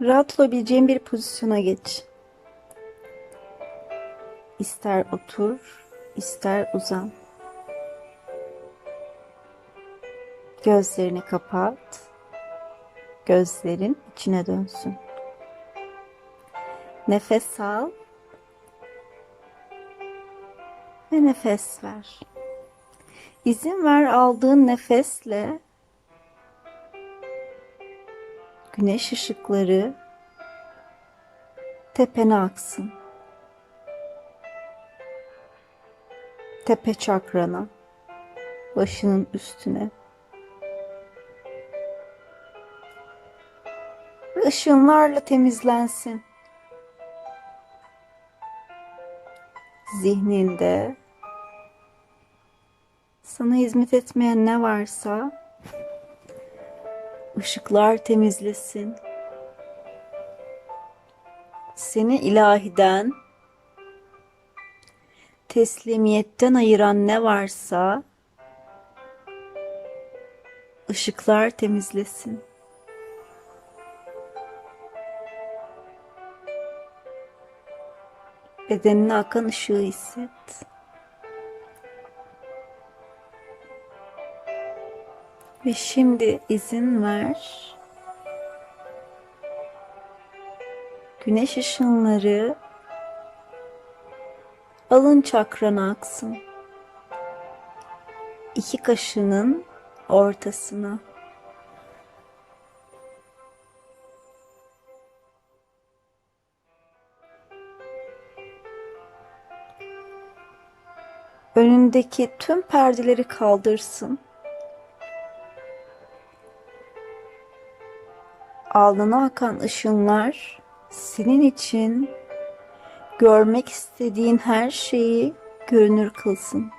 Rahat olabileceğin bir pozisyona geç. İster otur, ister uzan. Gözlerini kapat. Gözlerin içine dönsün. Nefes al ve nefes ver. İzin ver aldığın nefesle güneş ışıkları tepene aksın. Tepe çakrana, başının üstüne. Ve ışınlarla temizlensin. Zihninde sana hizmet etmeyen ne varsa ışıklar temizlesin. Seni ilahiden, teslimiyetten ayıran ne varsa ışıklar temizlesin. Bedenine akan ışığı hisset. Ve şimdi izin ver. Güneş ışınları alın çakrana aksın. İki kaşının ortasına. Önündeki tüm perdeleri kaldırsın. Alnına akan ışınlar senin için görmek istediğin her şeyi görünür kılsın.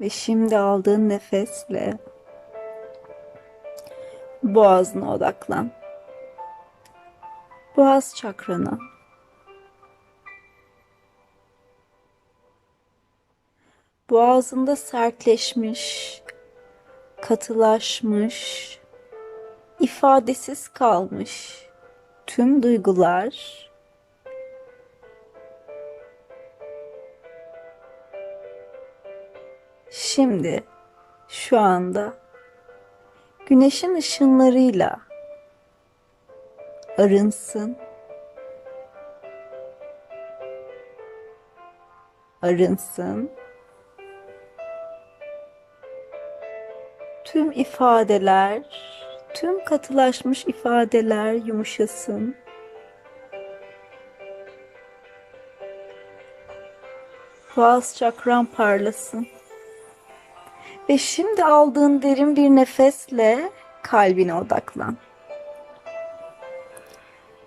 Ve şimdi aldığın nefesle boğazına odaklan. Boğaz çakrana. Boğazında sertleşmiş, katılaşmış, ifadesiz kalmış tüm duygular şimdi şu anda güneşin ışınlarıyla arınsın. Arınsın. Tüm ifadeler, tüm katılaşmış ifadeler yumuşasın. Boğaz çakran parlasın. Ve şimdi aldığın derin bir nefesle kalbine odaklan.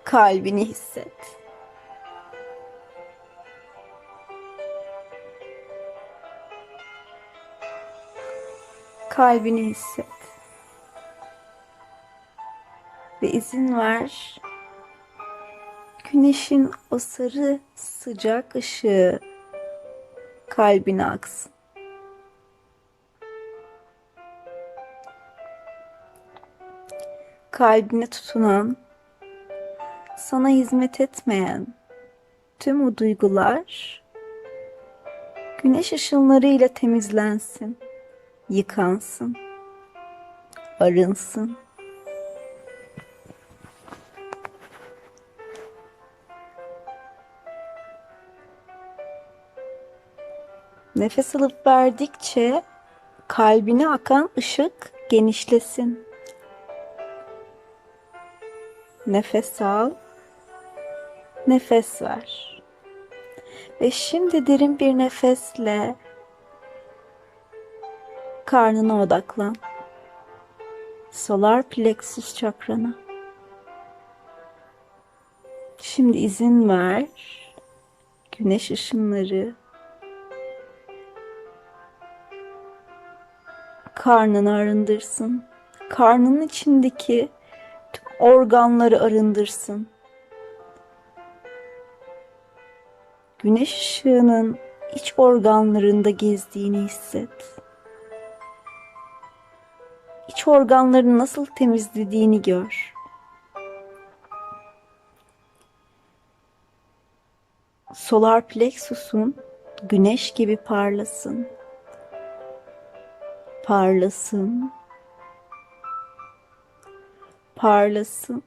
Kalbini hisset. Kalbini hisset. Ve izin ver. Güneşin o sarı sıcak ışığı kalbine aksın. Kalbine tutunan, sana hizmet etmeyen tüm o duygular güneş ışınlarıyla temizlensin yıkansın, arınsın. Nefes alıp verdikçe kalbine akan ışık genişlesin. Nefes al, nefes ver. Ve şimdi derin bir nefesle karnına odaklan. Solar plexus çakrana. Şimdi izin ver. Güneş ışınları karnını arındırsın. Karnının içindeki tüm organları arındırsın. Güneş ışığının iç organlarında gezdiğini hisset. İç organlarını nasıl temizlediğini gör. Solar plexusun güneş gibi parlasın. Parlasın. Parlasın.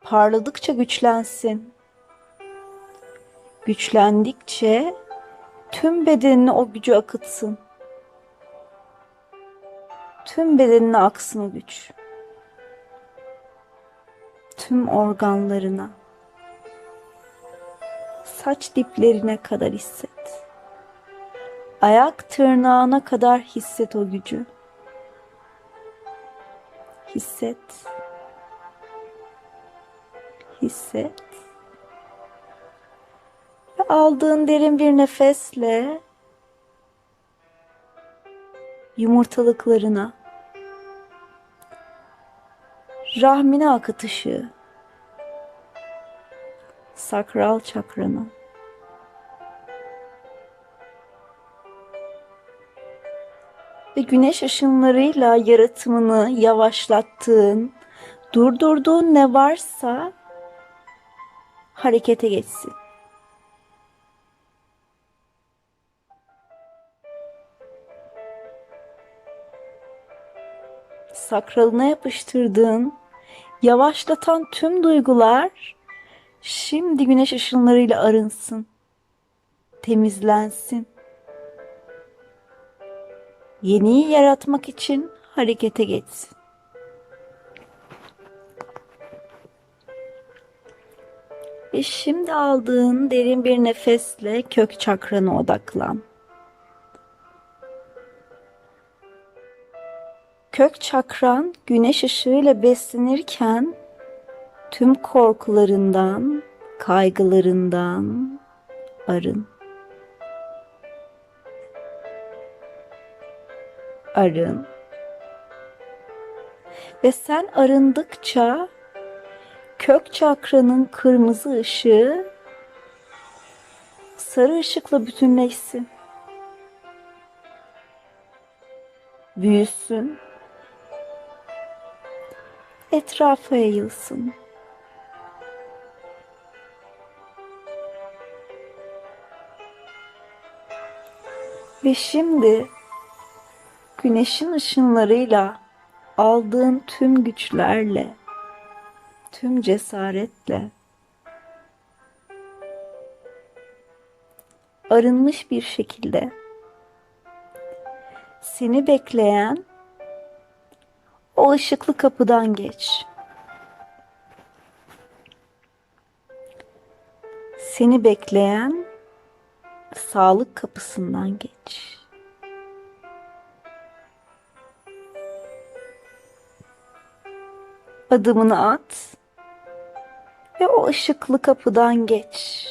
Parladıkça güçlensin. Güçlendikçe tüm bedenine o gücü akıtsın. Tüm bedenine aksın o güç. Tüm organlarına. Saç diplerine kadar hisset. Ayak tırnağına kadar hisset o gücü. Hisset. Hisset. Ve aldığın derin bir nefesle yumurtalıklarına, rahmine akıt ışığı, sakral çakrana, ve güneş ışınlarıyla yaratımını yavaşlattığın, durdurduğun ne varsa harekete geçsin. sakralına yapıştırdığın yavaşlatan tüm duygular şimdi güneş ışınlarıyla arınsın. Temizlensin. Yeniyi yaratmak için harekete geçsin. Ve şimdi aldığın derin bir nefesle kök çakrana odaklan. Kök çakran güneş ışığıyla beslenirken tüm korkularından, kaygılarından arın. Arın. Ve sen arındıkça kök çakranın kırmızı ışığı sarı ışıkla bütünleşsin. Büyüsün etrafa yayılsın. Ve şimdi güneşin ışınlarıyla aldığın tüm güçlerle, tüm cesaretle arınmış bir şekilde seni bekleyen o ışıklı kapıdan geç. Seni bekleyen sağlık kapısından geç. Adımını at ve o ışıklı kapıdan geç.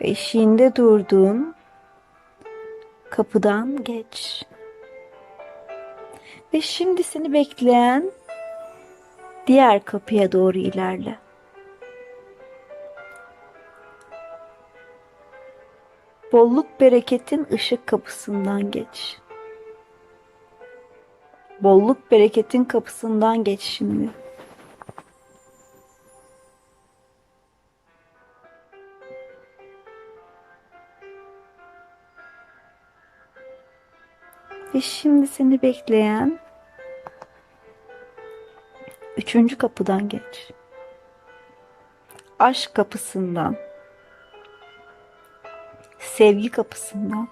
Eşiğinde durduğun kapıdan geç. Ve şimdi seni bekleyen diğer kapıya doğru ilerle. Bolluk bereketin ışık kapısından geç. Bolluk bereketin kapısından geç şimdi. Ve şimdi seni bekleyen üçüncü kapıdan geç. Aşk kapısından. Sevgi kapısından.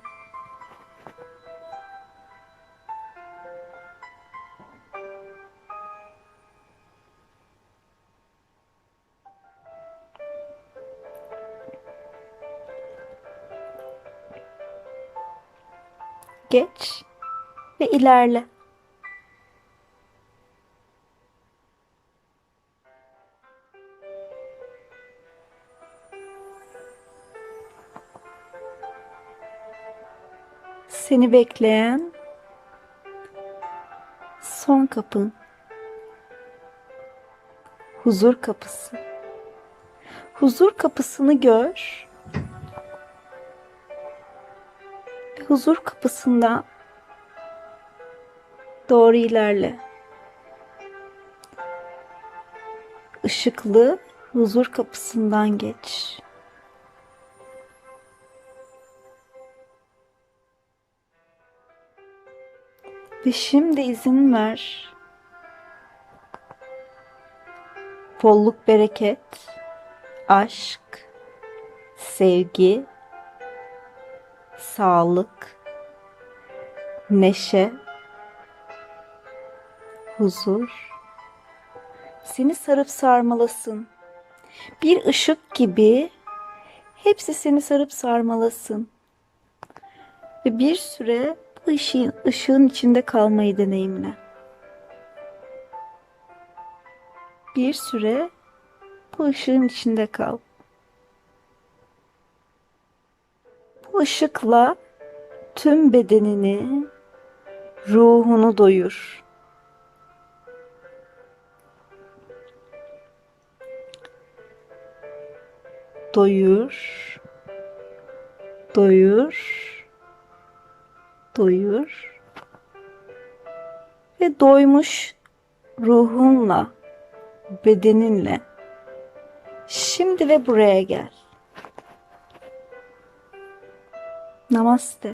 Geç ve ilerle. Seni bekleyen son kapın. Huzur kapısı. Huzur kapısını gör. huzur kapısından doğru ilerle. Işıklı huzur kapısından geç. Ve şimdi izin ver. Bolluk, bereket, aşk, sevgi, sağlık, neşe, huzur seni sarıp sarmalasın. Bir ışık gibi hepsi seni sarıp sarmalasın. Ve bir süre bu ışığın, ışığın içinde kalmayı deneyimle. Bir süre bu ışığın içinde kal. Bu ışıkla tüm bedenini, ruhunu doyur. Doyur. Doyur. Doyur. Ve doymuş ruhunla, bedeninle şimdi ve buraya gel. Namaste.